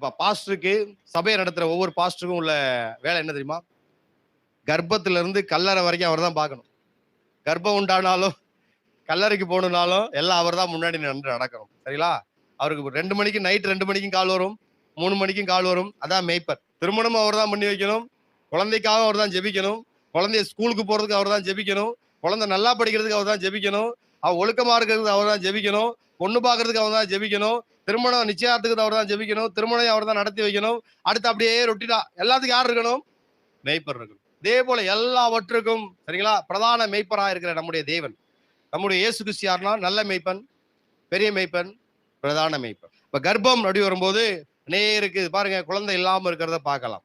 இப்போ பாஸ்டருக்கு சபையை நடத்துகிற ஒவ்வொரு பாஸ்டருக்கும் உள்ள வேலை என்ன தெரியுமா? கர்ப்பத்துலேருந்து கல்லறை வரைக்கும் அவர் தான் பார்க்கணும். கர்ப்பம் உண்டானாலும் கல்லறைக்கு போகணுனாலும் எல்லாம் அவர் தான் முன்னாடி நின்று நடக்கணும். சரிங்களா? அவருக்கு ரெண்டு மணிக்கு நைட் ரெண்டு மணிக்கும் கால் வரும். மூணு மணிக்கும் கால் வரும். அதான் மேய்ப்பர். திருமணம் அவர் தான் பண்ணி வைக்கணும். குழந்தைக்காக அவர் தான் ஜெபிக்கணும். குழந்தைய ஸ்கூலுக்கு போகிறதுக்கு அவர் தான் ஜெபிக்கணும். குழந்தை நல்லா படிக்கிறதுக்கு அவர் தான் ஜெபிக்கணும். அவள் ஒழுக்கமாக இருக்கிறதுக்கு அவர் தான் ஜெபிக்கணும். பொண்ணு பார்க்கறதுக்கு அவர் தான் ஜெபிக்கணும். திருமணம் நிச்சயத்துக்கு அவர் தான் ஜெபிக்கணும். திருமணம் அவர் தான் நடத்தி வைக்கணும். அடுத்து அப்படியே ரொட்டினா எல்லாத்துக்கும் யார் இருக்கணும்? மேய்ப்பர் இருக்கணும். இதே போல எல்லாவற்றுக்கும் சரிங்களா? பிரதான மேய்ப்பராக இருக்கிற நம்முடைய தேவன். நம்முடைய இயேசு கிறிஸ்து யாருன்னா நல்ல மெய்ப்பன் பெரிய மேய்ப்பன் பிரதான மெய்ப்பன். இப்ப கர்ப்பம் அப்படி வரும்போது நேருக்கு பாருங்க குழந்தை இல்லாம இருக்கிறத பார்க்கலாம்.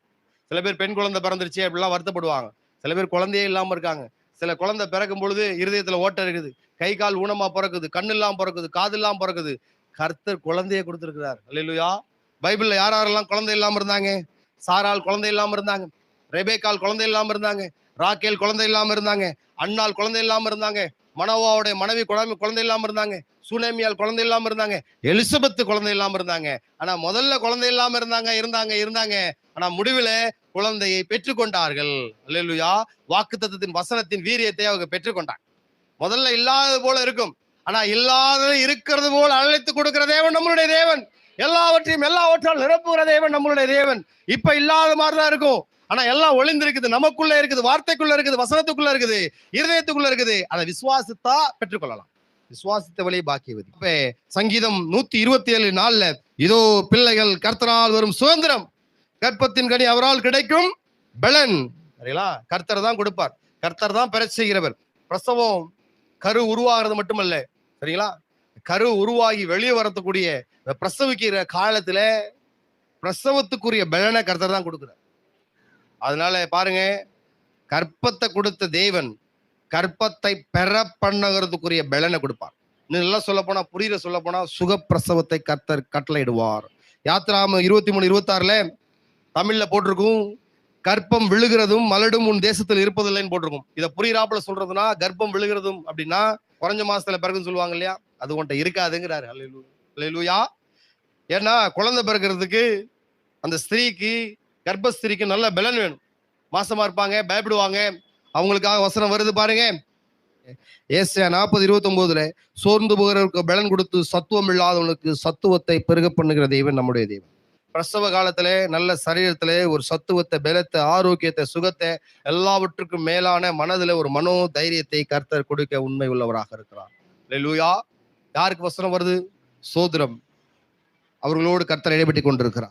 சில பேர் பெண் குழந்தை பிறந்துருச்சு அப்படிலாம் வருத்தப்படுவாங்க. சில பேர் குழந்தையே இல்லாம இருக்காங்க. சில குழந்தை பிறக்கும் பொழுது இருதயத்துல ஓட்டம் இருக்குது. கை கால் ஊனமா பிறக்குது கண்ணு இல்லாமல் பிறக்குது காது இல்லாமல் பிறக்குது. கர்த்தர் குழந்தைய கொடுத்திருக்கிறார். அல்லேலூயா பைபிள்ல யார் யாரெல்லாம் குழந்தை இல்லாம இருந்தாங்க? சாரால் குழந்தை இல்லாம இருந்தாங்க. ரெபேக்கால் குழந்தை இல்லாம இருந்தாங்க. ராக்கேல் குழந்தை இல்லாம இருந்தாங்க. அண்ணால் குழந்தை இல்லாம இருந்தாங்க. மனோவாவுடைய மனைவி குழந்தை குழந்தை இல்லாம இருந்தாங்க. சுனேமியால் குழந்தை இல்லாம இருந்தாங்க. எலிசபெத் குழந்தை இல்லாம இருந்தாங்க. ஆனா முதல்ல குழந்தை இல்லாம இருந்தாங்க இருந்தாங்க இருந்தாங்க. ஆனா முடிவில் குழந்தையை பெற்றுக்கொண்டார்கள். அல்லா வாக்கு தத்துவத்தின் வசனத்தின் வீரியத்தை அவங்க பெற்றுக்கொண்டாங்க. முதல்ல இல்லாத போல இருக்கும். ஆனா இல்லாதது இருக்கிறது போல் அழைத்து கொடுக்கிற தேவன் நம்மளுடைய தேவன். எல்லாவற்றையும் எல்லாவற்றால் நிரப்புகிற தேவன் நம்மளுடைய தேவன். இப்ப இல்லாத மாதிரி தான் இருக்கும். ஆனா எல்லாம் ஒளிந்திருக்குது. நமக்குள்ள இருக்குது வார்த்தைக்குள்ள இருக்குது வசனத்துக்குள்ள இருக்குது இருதயத்துக்குள்ள இருக்குது. அதை விசுவாசித்தா பெற்றுக்கொள்ளலாம். விசுவாசித்த வழி பாக்கியவதி இப்ப சங்கீதம் நூத்தி இருபத்தி ஏழு நாள்ல இதோ பிள்ளைகள் கர்த்தனால் வரும் சுதந்திரம். கற்பத்தின் கனி அவரால் கிடைக்கும் பலன். சரிங்களா? கர்த்தர் தான் கொடுப்பார். கர்த்தர் தான் பெற செய்கிறவர் பிரசவம் கரு உருவாகிறது மட்டுமல்ல சரிங்களா? கரு உருவாகி வெளியே வரத்துக்கூடிய இந்த பிரசவிக்கிற காலத்துல பிரசவத்துக்குரிய பலனை கர்த்தர் தான் கொடுக்குறார். அதனால பாருங்க கற்பத்தை கொடுத்த தேவன் கற்பத்தை பெற பண்ணுகிறதுக்குரிய பலனை கொடுப்பார். இன்னும் நல்லா சொல்ல போனா புரியுற சொல்ல போனா சுகப்பிரசவத்தை கர்த்தர் கட்டளையிடுவார். யாத்ராம இருபத்தி மூணு இருபத்தாறுல தமிழ்ல போட்டிருக்கும் கர்ப்பம் விழுகிறதும் மலடும் உன் தேசத்தில் இருப்பதில்லைன்னு போட்டிருக்கும். இதை புரியுறாப்புல சொல்றதுன்னா கர்ப்பம் விழுகிறதும் அப்படின்னா குறைஞ்ச மாசத்துல பிறகுன்னு சொல்லுவாங்க இல்லையா? அது உன்ட்ட இருக்காதுங்கிறாரு. அல்லூயா ஏன்னா குழந்தை பிறக்கிறதுக்கு அந்த ஸ்திரீக்கு கர்ப்பஸ்திரிக்கு நல்ல பலன் வேணும். மாசமா இருப்பாங்க பயப்படுவாங்க. அவங்களுக்காக வசனம் வருது பாருங்க. ஏசியா நாற்பது இருபத்தி ஒன்பதுல சோர்ந்து போகிறவருக்கு பலன் கொடுத்து சத்துவம் இல்லாதவனுக்கு சத்துவத்தை பெருக பண்ணுகிற தெய்வம் நம்முடைய தெய்வம் பிரசவ காலத்துல நல்ல சரீரத்துல ஒரு சத்துவத்தை பலத்தை ஆரோக்கியத்தை சுகத்தை எல்லாவற்றுக்கும் மேலான மனதுல ஒரு மனோ தைரியத்தை கர்த்தர் கொடுக்க உண்மை உள்ளவராக இருக்கிறார். லூயா யாருக்கு வசனம் வருது? சோதரம் அவர்களோடு கர்த்தர் இடைப்பட்டு கொண்டிருக்கிறார்.